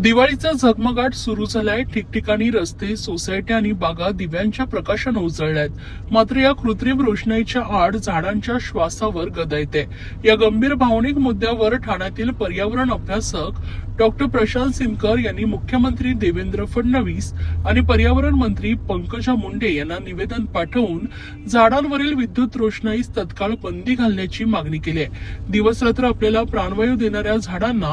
दिवाळीचा झगमगाट सुरू झालाय. ठिकठिकाणी रस्ते सोसायट्या आणि बागा दिव्यांच्या प्रकाशानं उजळल्यात. मात्र या कृत्रिम रोषणाईच्या आड झाडांच्या श्वासावर गदा येते. या गंभीर भावनिक मुद्द्यावर ठाण्यातील पर्यावरण अभ्यासक डॉक्टर प्रशांत सिनकर यांनी मुख्यमंत्री देवेंद्र फडणवीस आणि पर्यावरण मंत्री पंकजा मुंडे यांना निवेदन पाठवून झाडांवरील विद्युत रोषणाईस तत्काळ बंदी घालण्याची मागणी केली आहे. दिवसरात्र आपल्याला प्राणवायू देणाऱ्या झाडांना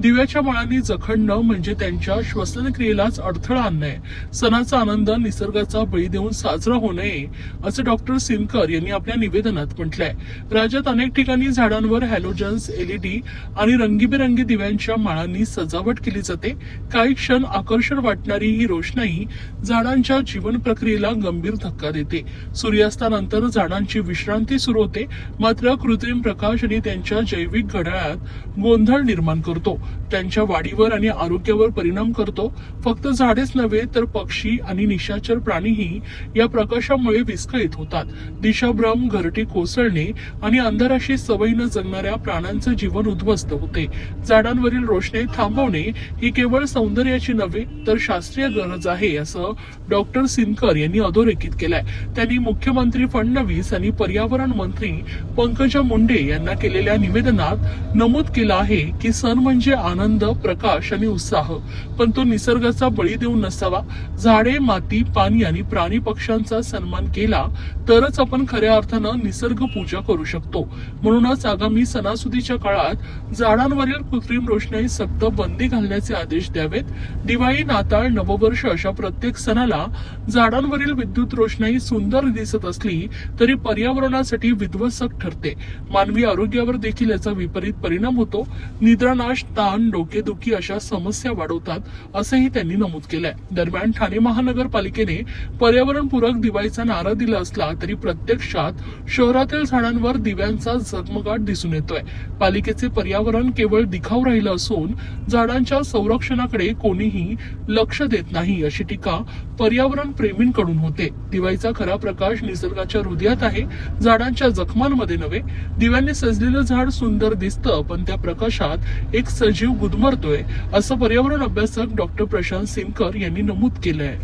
दिव्याच्या मळांनी जखडणं म्हणजे त्यांच्या श्वसनक्रियेलाच अडथळा आणणं सणाचा आनंद निसर्गाचा बळी देऊन साजरा होऊ नये असं डॉक्टर सिनकर यांनी आपल्या निवेदनात म्हटलंय. राज्यात अनेक ठिकाणी झाडांवर हॅलोजन्स एलईडी आणि रंगीबेरंगी दिव्यांच्या माळांनी सजावट केली जाते. काही क्षण आकर्षण वाटणारी ही रोषणाई झाडांच्या जीवन प्रक्रियेला गंभीर धक्का देते. सूर्यास्तानंतर झाडांची विश्रांती सुरू होते. मात्र कृत्रिम प्रकाश आणि त्यांच्या जैविक घड्याळात गोंधळ निर्माण करतो. त्यांच्या वाढीवर आणि आरोग्यावर परिणाम करतो. फक्त झाडेच नव्हे तर पक्षी आणि निशाचर प्राणीही या प्रकाशामुळे विस्कळीत होतात. दिशाभ्रम घरटी कोसळणे आणि अंधाराशी सवयी न जगणाऱ्या प्राण्यांचं जीवन उद्ध्वस्त होते. झाडांवरील रोषणाई थांबवणे ही केवळ सौंदर्याची नव्हे तर शास्त्रीय गरज आहे असं डॉक्टर सिनकर यांनी अधोरेखित केलंय. त्यांनी मुख्यमंत्री फडणवीस आणि पर्यावरण मंत्री पंकजा मुंडे यांना केलेल्या निवेदनात नमूद केलं आहे की सण म्हणजे आनंद प्रकाश आणि उत्साह. पण तो निसर्गाचा बळी देऊन नसावा. झाडे माती पाणी आणि प्राणी पक्ष्यांचा सन्मान केला तरच आपण खऱ्या अर्थानं निसर्ग पूजा करू शकतो. म्हणूनच आगामी सणासुदीच्या काळात झाडांवरील कृत्रिम रोषणाई सक्त बंदी घालण्याचे आदेश द्यावेत. दिवाळी नाताळ नववर्ष अशा प्रत्येक सणाला झाडांवरील विद्युत रोषणाई सुंदर दिसत असली तरी पर्यावरणासाठी विध्वंसक ठरते. मानवी आरोग्यावर देखील याचा विपरीत परिणाम होतो. निद्रानाश ताण डोकेदुखी अशा समस्या वाढवतात असंही त्यांनी नमूद केलंय. दरम्यान ठाणे महानगरपालिकेने पर्यावरणपूरक दिवाळीचा नारा दिला असला तरी प्रत्यक्षात शहरातील झाडांवर दिव्यांचा झगमगाट दिसून येतोय. पालिकेचे पर्यावरण केवळ दिखाऊ राहिलं असून झाडांच्या संरक्षणाकडे कोणीही लक्ष देत नाही अशी टीका पर्यावरण प्रेमींकडून होते. दिवाळीचा खरा प्रकाश निसर्गाच्या हृदयात आहे. झाडांच्या जखमांमध्ये नव्हे. दिव्यांनी सजलेलं झाड सुंदर दिसतं पण त्या प्रकाशात एक सजीव गुदमरतोय असं पर्यावरण अभ्यासक डॉक्टर प्रशांत सिमकर यांनी नमूद केलंय.